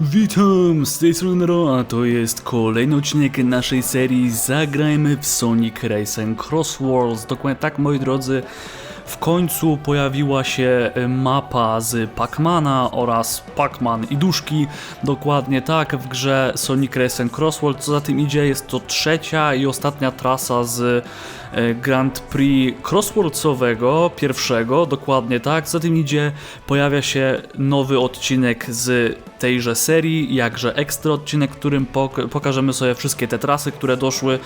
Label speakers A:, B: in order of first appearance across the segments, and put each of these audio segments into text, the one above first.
A: Witam, z tej strony Nero, a to jest kolejny odcinek naszej serii Zagrajmy w Sonic Race and Cross Worlds. Dokładnie tak, moi drodzy, w końcu pojawiła się e, mapa z Pacmana oraz Pacman i duszki. Dokładnie tak, w grze Sonic Race and Cross Worlds. Co za tym idzie, jest to trzecia i ostatnia trasa z Grand Prix Crossworldsowego, pierwszego, dokładnie tak. Za tym idzie, pojawia się nowy odcinek z tejże serii, jakże ekstra odcinek, którym pok- pokażemy sobie wszystkie te trasy, które doszły e,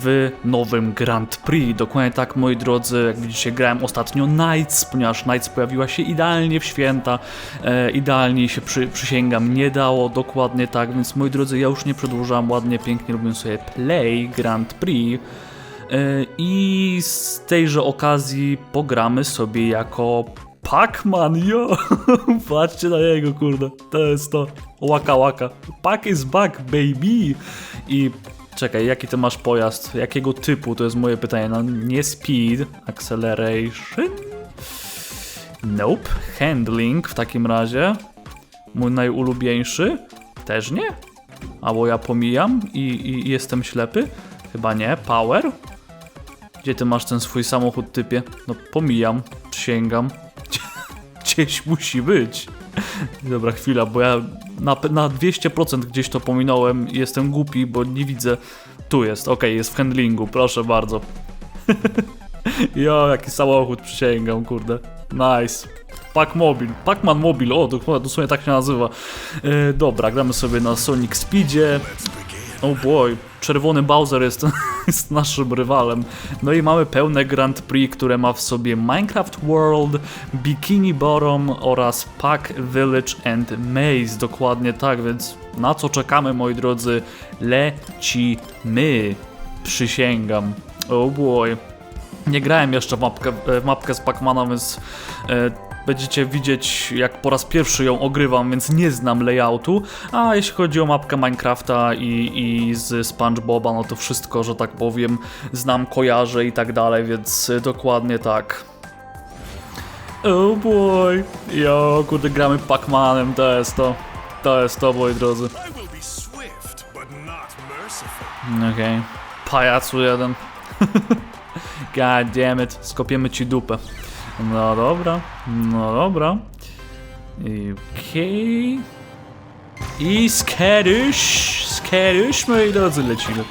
A: w nowym Grand Prix. Dokładnie tak, moi drodzy, jak widzicie, grałem ostatnio Knights, ponieważ Knights pojawiła się idealnie w święta, e, idealnie się przy, przysięgam nie dało, dokładnie tak, więc moi drodzy, ja już nie przedłużam, ładnie, pięknie robię sobie Play Grand Prix. E, I z tejże okazji pogramy sobie jako Pac-Man, jo! Patrzcie na niego, kurde. To jest to. Łaka, łaka. Pac is back, baby! I czekaj, jaki ty masz pojazd? Jakiego typu? To jest moje pytanie. No nie speed, acceleration? Nope. Handling w takim razie. Mój najulubieńszy? Też nie? Albo ja pomijam i, i jestem ślepy? Chyba nie. Power? Gdzie ty masz ten swój samochód typie? No pomijam, sięgam. Gdzieś musi być. Dobra, chwila, bo ja na, na 200% gdzieś to pominąłem i jestem głupi, bo nie widzę. Tu jest, okej, jest w handlingu, proszę bardzo. jo, jaki samochód, przysięgam, kurde. Nice. Pac Mobil, Pacman Mobil, o, dosłownie tak się nazywa. E, dobra, gramy sobie na Sonic Speedzie. Oh boy, czerwony Bowser jest, jest naszym rywalem. No i mamy pełne Grand Prix, które ma w sobie Minecraft World, Bikini Bottom oraz Pack Village and Maze. Dokładnie tak, więc na co czekamy, moi drodzy? Lecimy. Przysięgam. Oh boy. Nie grałem jeszcze w mapkę, w mapkę z więc e, będziecie widzieć jak po raz pierwszy ją ogrywam, więc nie znam layoutu. A jeśli chodzi o mapkę Minecrafta i, i z SpongeBoba, no to wszystko, że tak powiem, znam, kojarzę i tak dalej, więc dokładnie tak. Oh boy. Jo, kurde, gramy Pacmanem, to jest to. To jest to, moi drodzy. Okej. Pajacu jeden. God damn it. Skopiemy ci dupę. No dobra. No dobra. Okej. I skierusz. Skierusz, moi drodzy, lecimy.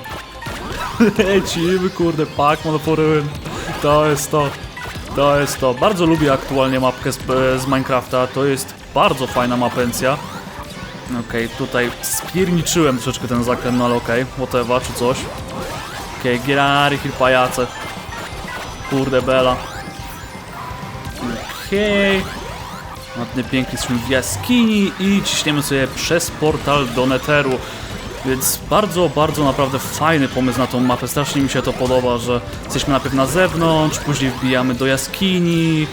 A: lecimy, kurde, pak, monoporyłem. To jest to. To jest to. Bardzo lubię aktualnie mapkę z, z Minecrafta. To jest bardzo fajna mapencja. Okej, tutaj spierniczyłem troszeczkę ten zakręt, no ale okej, whatever, czy coś. Okej, okay, get out of here, pajace. Kurde bela. Okej. Okay. Ładny, pięknie, jesteśmy w jaskini i ciśniemy sobie przez portal do Netheru. Więc bardzo, bardzo naprawdę fajny pomysł na tą mapę. Strasznie mi się to podoba, że jesteśmy najpierw na zewnątrz, później wbijamy do jaskini,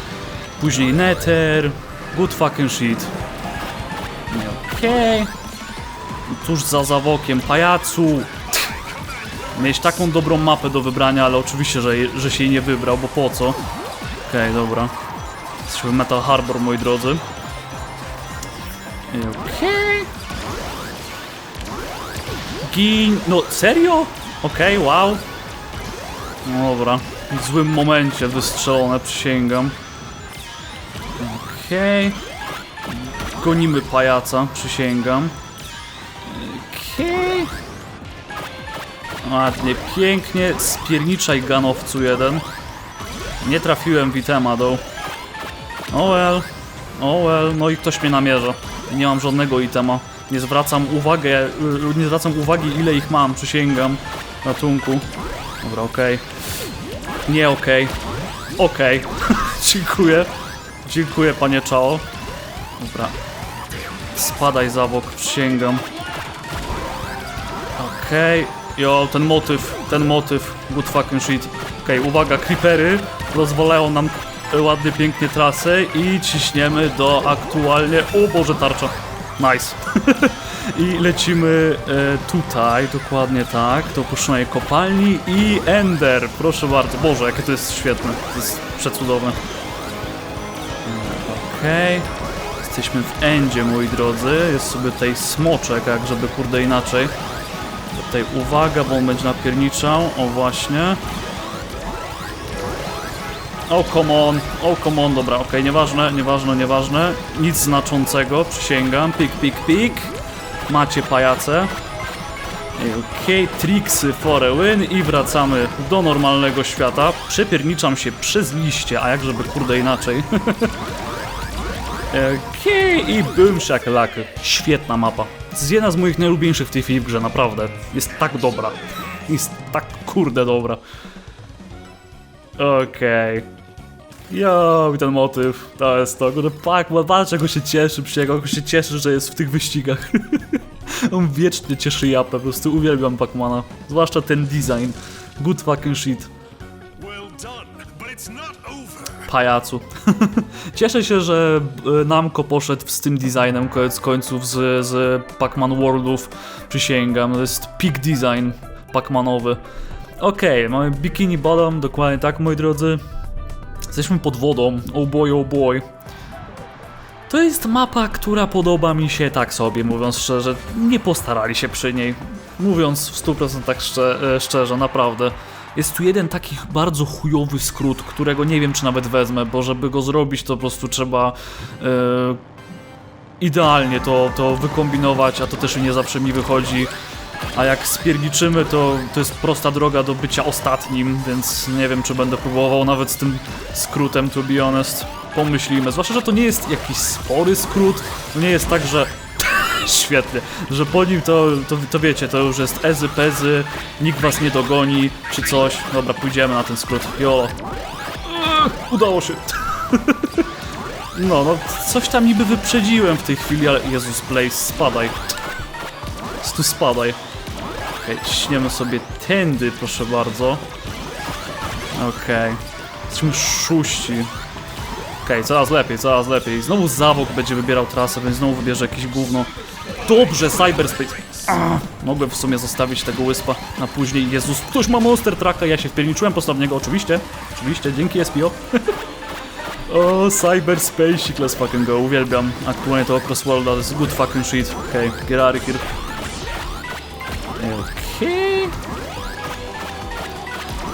A: później Nether. Good fucking shit. Okej. Okay. Tuż za zawokiem, pajacu. Mieć taką dobrą mapę do wybrania, ale oczywiście, że, że się jej nie wybrał, bo po co? Okej, okay, dobra. W Metal Harbor, moi drodzy. Okej. Okay. Gin... No, serio? Okej, okay, wow. No dobra. W złym momencie wystrzelone, przysięgam. Okej. Okay. Gonimy pajaca, przysięgam. Okej. Okay. Ładnie, pięknie. Spierniczaj ganowcu jeden. Nie trafiłem w itema do. Oh well. Oh well. No i ktoś mnie namierza. Nie mam żadnego itema. Nie zwracam uwagę, nie zwracam uwagi ile ich mam, przysięgam. Ratunku. Dobra, okej. Okay. Nie okej. Okay. Okej. Okay. Dziękuję. Dziękuję panie Czao. Dobra. Spadaj zawok, przysięgam. Okej. Okay. Jo, ten motyw, ten motyw, good fucking shit. Okej, okay, uwaga, creepery rozwalają nam ładnie, pięknie trasę i ciśniemy do aktualnie... O Boże, tarcza. Nice. I lecimy e, tutaj, dokładnie tak, do opuszczonej kopalni i Ender. Proszę bardzo. Boże, jakie to jest świetne. To jest przecudowne. Okej. Okay. Jesteśmy w endzie, moi drodzy. Jest sobie tutaj smoczek, jak żeby kurde inaczej. Tutaj uwaga, bo on będzie napierniczał. O właśnie. O, come on, o, come on, dobra, okej, nieważne, nieważne, nieważne. Nic znaczącego, przysięgam. Pik, pik, pik. Macie pajace. Okej, triksy for a win i wracamy do normalnego świata. Przepierniczam się przez liście, a jak żeby kurde inaczej. Okej, i boom shakalaka. Świetna mapa. To jest jedna z moich najlubieńszych w tej chwili w grze, naprawdę. Jest tak dobra. Jest tak kurde dobra. Okej. Jo, i ten motyw, to jest to. Kurde, Pac-Man, patrz jak on się cieszy przy niego, jak on się cieszy, że jest w tych wyścigach. on wiecznie cieszy japę, po prostu uwielbiam Pacmana. Zwłaszcza ten design. Good fucking shit. Pajacu. Cieszę się, że e, Namco poszedł z tym designem koniec końców z, z Pac-Man Worldów. Przysięgam, to jest peak design Pac-Manowy. Okej, mamy Bikini Bottom, dokładnie tak moi drodzy. Jesteśmy pod wodą, oh boy, oh boy. To jest mapa, która podoba mi się tak sobie, mówiąc szczerze. Nie postarali się przy niej. Mówiąc w 100% szcze, e, szczerze, naprawdę. Jest tu jeden taki bardzo chujowy skrót, którego nie wiem czy nawet wezmę, bo żeby go zrobić to po prostu trzeba e, idealnie to, to wykombinować, a to też nie zawsze mi wychodzi. A jak spierniczymy, to, to jest prosta droga do bycia ostatnim, więc nie wiem, czy będę próbował nawet z tym skrótem, to be honest. Pomyślimy. Zwłaszcza, że to nie jest jakiś spory skrót. To nie jest tak, że. Świetnie, że po nim to, to, to wiecie, to już jest ezy pezy, nikt was nie dogoni, czy coś. Dobra, pójdziemy na ten skrót. Jolo. Udało się. No, no, coś tam niby wyprzedziłem w tej chwili, ale Jezus, Blaze, spadaj. Tu spadaj. Okej, śniemy sobie tędy, proszę bardzo. Okej. Jesteśmy szóści. Okej, coraz lepiej, coraz lepiej. Znowu Zawok będzie wybierał trasę, więc znowu wybierze jakieś gówno. Dobrze, Cyberspace. Mogłem w sumie zostawić tego wyspa na później. Jezus, ktoś ma Monster Trucka, ja się wpierniczyłem prosto w niego, oczywiście. Oczywiście, dzięki SPO. o, Cyberspace, let's fucking go, uwielbiam aktualnie to Crossworlda, to jest good fucking shit. Okej, okay, get out of here.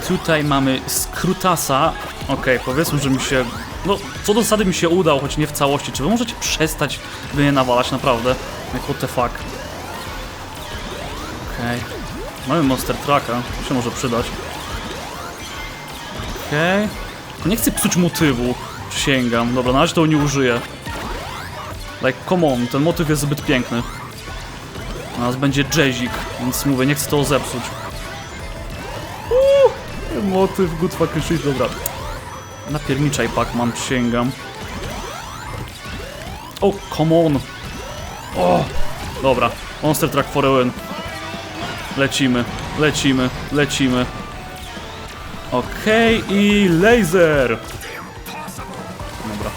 A: Tutaj mamy Skrutasa. Okej, powiedzmy, że mi się... No, co do zasady mi się udał, choć nie w całości. Czy wy możecie przestać by nie nawalać, naprawdę? Jak what the fuck. Okej. Mamy Monster Trucka, to się może przydać. Okej. Nie chcę psuć motywu, przysięgam. Dobra, na razie to nie użyję. Like, come on, ten motyw jest zbyt piękny. A nas będzie jazzik, więc mówię, nie chcę to zepsuć. Motyw, good fucking shit, dobra. Napierniczaj pak, mam przysięgam. O, come on. O, dobra. Monster Truck for win. Lecimy, lecimy, lecimy. Okej, i laser. Dobra.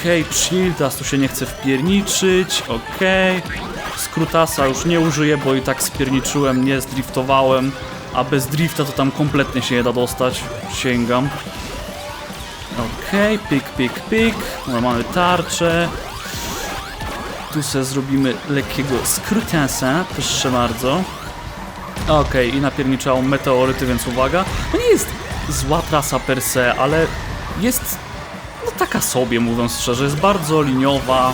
A: Okej, chill, teraz tu się nie chcę wpierniczyć, okej. Skrutasa już nie użyję, bo i tak spierniczyłem, nie zdriftowałem. A bez drifta to tam kompletnie się nie da dostać. Sięgam. Okej, pik, pik, pik. No, mamy tarczę. Tu sobie zrobimy lekkiego skrutasa, proszę bardzo. Okej, i napierniczało meteoryty, więc uwaga. To nie jest zła trasa per se, ale jest no taka sobie, mówiąc szczerze, jest bardzo liniowa,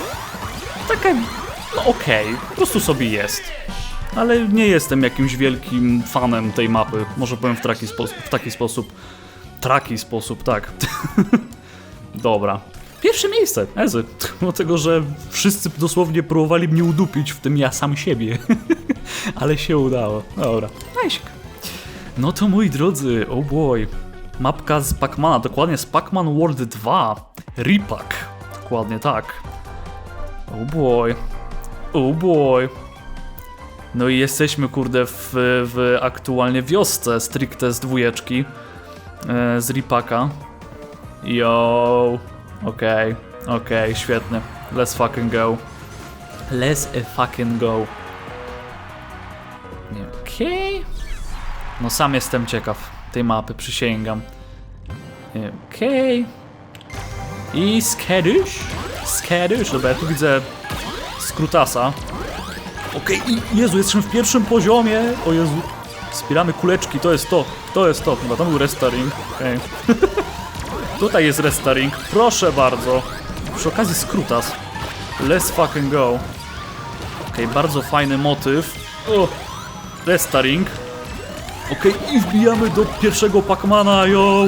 A: taka, no okej, po prostu sobie jest. Ale nie jestem jakimś wielkim fanem tej mapy, może powiem w taki, spo w taki sposób. Taki sposób, tak. Dobra. Pierwsze miejsce, Ezy. Dlatego, że wszyscy dosłownie próbowali mnie udupić, w tym ja sam siebie. Ale się udało. Dobra, najsik. No to moi drodzy, oh boy. Mapka z Pacmana, dokładnie z Pacman World 2. Ripak. Dokładnie tak. Oh boy. Oh boy. No i jesteśmy, kurde, w, w aktualnie wiosce stricte z dwójeczki. E, z Ripaka. Yo. Okej, okej, świetnie. Let's fucking go. Let's fucking go. Okej. No sam jestem ciekaw tej mapy, przysięgam. Okej. I skiedysz. Skiedysz. Dobra, ja tu widzę skrótasa. Okej, i Jezu, jesteśmy w pierwszym poziomie. O Jezu. Wspieramy kuleczki, to jest to. To jest to. Chyba tam był restoring. Okej. Tutaj jest restoring. Proszę bardzo. Przy okazji skrótas. Let's fucking go. Okej, bardzo fajny motyw. O, restoring. Okej, i wbijamy do pierwszego Pacmana, yo!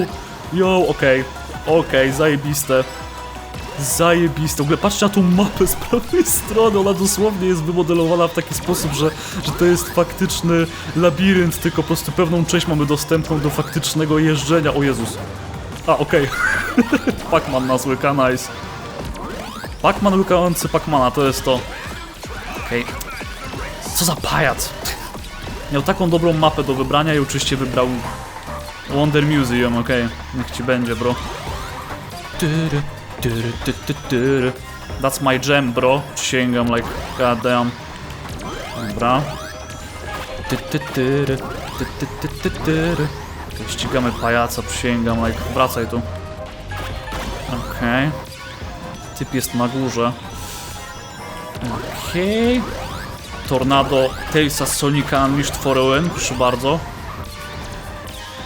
A: Yo, okej, okej, zajebiste. Zajebiste. W ogóle patrzcie na tą mapę z prawej strony, ona dosłownie jest wymodelowana w taki sposób, że, że to jest faktyczny labirynt, tylko po prostu pewną część mamy dostępną do faktycznego jeżdżenia. O Jezus. A, okej. Pacman nas łyka, nice. Pacman łykający Pacmana, to jest to. Okej. Co za pajac. Miał taką dobrą mapę do wybrania i oczywiście wybrał Wonder Museum, okej. Niech ci będzie, bro. That's my jam, bro. Sięgam, like, goddamn. Dobra. Ścigamy pajaca, przysięgam, like, wracaj tu. Okej. Typ jest na górze. Okej. Tornado Talesa z Sonika Unleashed for Owen, proszę bardzo.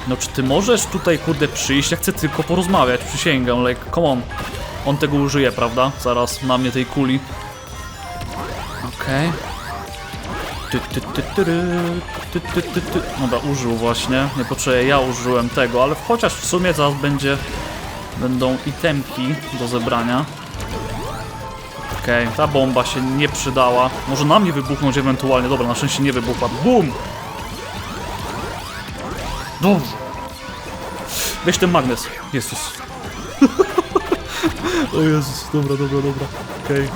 A: No czy ty możesz tutaj kurde przyjść? Ja chcę tylko porozmawiać, przysięgam, like, come on. On tego użyje, prawda? Zaraz na mnie tej kuli. Okej. Ty, ty, ty, tyry, ty, ty, ty, ty. Dobra, użył właśnie. Nie potrzebuję, ja użyłem tego, ale chociaż w sumie zaraz będzie... Będą itemki do zebrania. Okej, ta bomba się nie przydała. Może na mnie wybuchnąć ewentualnie. Dobra, na szczęście nie wybuchła. BUM! Dobrze. Weź ten magnes. Jezus. o Jezus, dobra, dobra, dobra. Okej.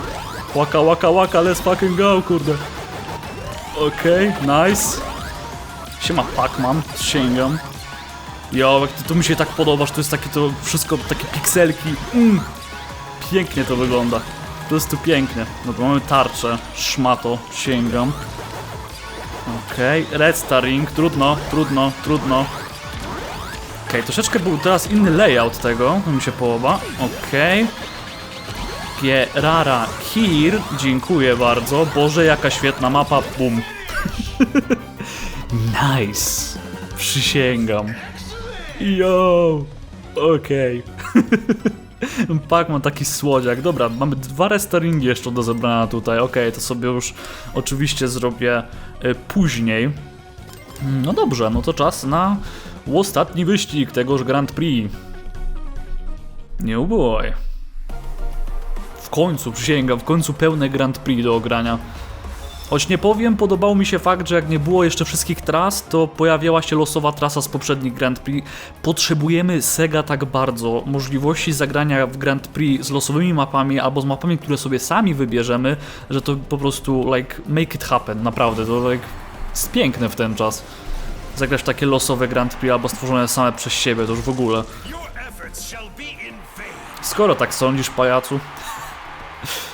A: Łaka, łaka, łaka, let's fucking go, kurde. Okej, nice. Siema Pac-Man, sięgam. Jo, jak ty, to mi się tak podoba, że to jest takie to wszystko, takie pikselki. Mm. Pięknie to wygląda. Po prostu pięknie. No to mamy tarczę, szmato, sięgam. Okej, red starring, trudno, trudno, trudno. Okej, troszeczkę był teraz inny layout tego, to mi się podoba. Okej. Pierara Kir, dziękuję bardzo. Boże, jaka świetna mapa, bum. nice. Przysięgam. Yo! Okej. Pac-Man taki słodziak. Dobra, mamy dwa restoringi jeszcze do zebrania tutaj. Okej, to sobie już oczywiście zrobię y, później. No dobrze, no to czas na ostatni wyścig tegoż Grand Prix. New boy. W końcu, przysięgam, w końcu pełne Grand Prix do ogrania. Choć nie powiem, podobał mi się fakt, że jak nie było jeszcze wszystkich tras, to pojawiała się losowa trasa z poprzednich Grand Prix. Potrzebujemy Sega tak bardzo, możliwości zagrania w Grand Prix z losowymi mapami albo z mapami, które sobie sami wybierzemy, że to po prostu like make it happen, naprawdę, to like jest piękne w ten czas. Zagrać takie losowe Grand Prix albo stworzone same przez siebie, to już w ogóle. Skoro tak sądzisz, pajacu,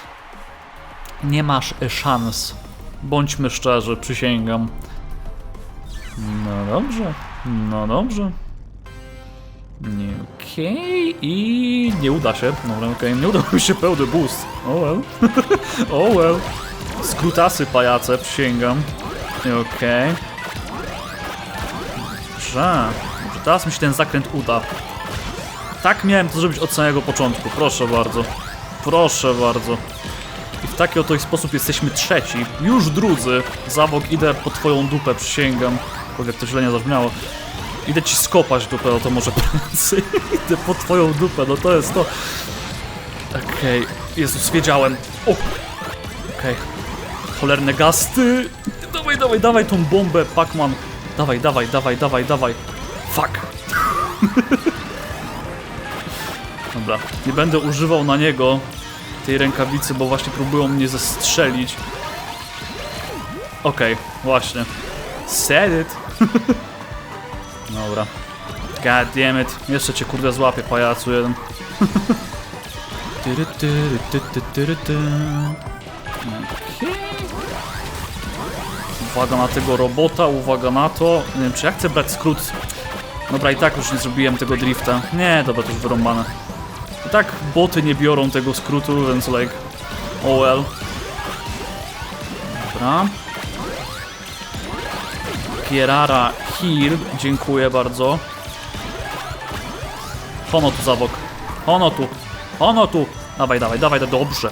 A: nie masz e, szans. Bądźmy szczerzy, przysięgam. No dobrze, no dobrze. Nie, Okej, i nie uda się. Dobra, okej, nie udało mi się pełny boost. Oh well. oh well. Skrótasy pajace, przysięgam. Okej. Dobrze. Teraz mi się ten zakręt uda. Tak miałem to zrobić od samego początku, proszę bardzo. Proszę bardzo. I w taki oto sposób jesteśmy trzeci, już drudzy. Zawok, idę po twoją dupę, przysięgam. Powiedz, to źle nie zabrzmiało. Idę ci skopać dupę, no to może prędzej. Idę po twoją dupę, no to jest to. Okej, Jezus, wiedziałem. O! Okej. Cholerne gasty. Dawaj, dawaj, dawaj tą bombę, Pac-Man. Dawaj, dawaj, dawaj, dawaj, dawaj. Fuck. Dobra, nie będę używał na niego tej rękawicy, bo właśnie próbują mnie zestrzelić. Okej, właśnie. Said it. Dobra. God damn it. Jeszcze cię kurde złapię, pajacu jeden. Okej. Uwaga na tego robota, uwaga na to. Nie wiem, czy ja chcę brać skrót. Dobra, i tak już nie zrobiłem tego drifta. Nie, dobra, to już wyrąbane. tak boty nie biorą tego skrótu, więc like, oh well. Dobra. Kierara Heal, dziękuję bardzo. Hono tu zawok. Hono tu. Hono tu. Dawaj, dawaj, dawaj, dobrze.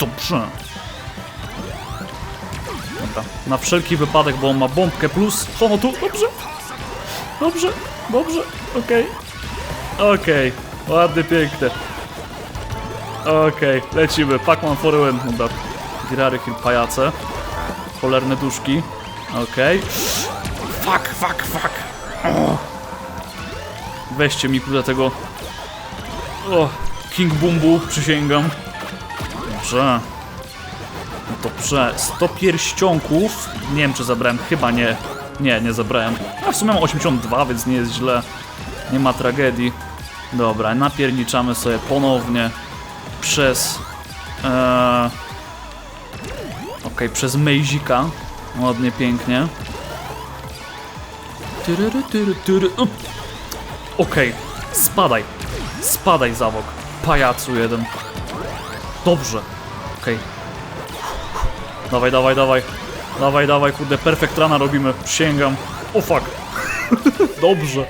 A: Dobrze. Dobra. Na wszelki wypadek, bo on ma bombkę plus. Hono tu. Dobrze. Dobrze. Dobrze. Okej. Okej. Ładny, piękny. Okej, lecimy. Pac-Man for win. Dobra. Girary Hill pajace. Cholerne duszki. Okej. Fuck, fuck, fuck. O. Weźcie mi kurde tego... O, King Bumbu, przysięgam. Dobrze. Dobrze, 100 pierścionków. Nie wiem, czy zabrałem. Chyba nie. Nie, nie zabrałem. A w sumie mam 82, więc nie jest źle. Nie ma tragedii. Dobra, napierniczamy sobie ponownie przez... E... Okej, przez Mejzika. Ładnie, pięknie. Tyryry, tyry, tyry. Okej, spadaj. Spadaj, zawok. Pajacu jeden. Dobrze. Okej. Dawaj, dawaj, dawaj. Dawaj, dawaj, kurde, perfekt rana robimy. Przysięgam. O fuck. Dobrze.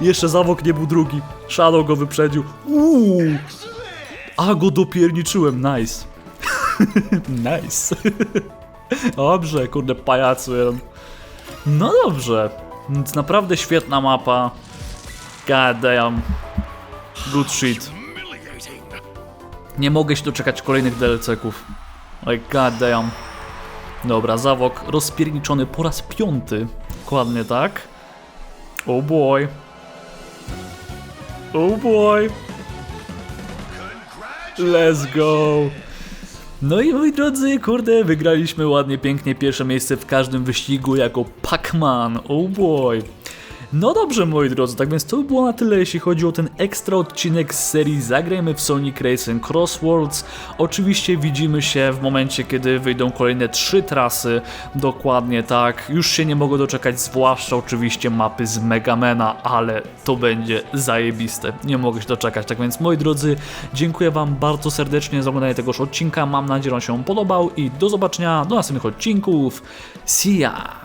A: Jeszcze zawok nie był drugi. Shadow go wyprzedził. Uuu. A go dopierniczyłem, nice. nice. Dobrze, kurde, pajacu. No dobrze. Więc naprawdę świetna mapa. God damn. Good shit. Nie mogę się doczekać kolejnych DLC-ków. Like god damn. Dobra, zawok rozpierniczony po raz piąty. Dokładnie tak. Oh boy. Oh boy. Let's go. No i moi drodzy, kurde, wygraliśmy ładnie, pięknie pierwsze miejsce w każdym wyścigu jako Pac-Man. Oh boy. No dobrze, moi drodzy, tak więc to by było na tyle, jeśli chodzi o ten ekstra odcinek z serii Zagrajmy w Sonic Racing Crossworlds. Oczywiście widzimy się w momencie, kiedy wyjdą kolejne trzy trasy, dokładnie tak. Już się nie mogę doczekać, zwłaszcza oczywiście mapy z Megamena, ale to będzie zajebiste. Nie mogę się doczekać, tak więc moi drodzy, dziękuję wam bardzo serdecznie za oglądanie tegoż odcinka. Mam nadzieję, że on się podobał i do zobaczenia do następnych odcinków. See ya!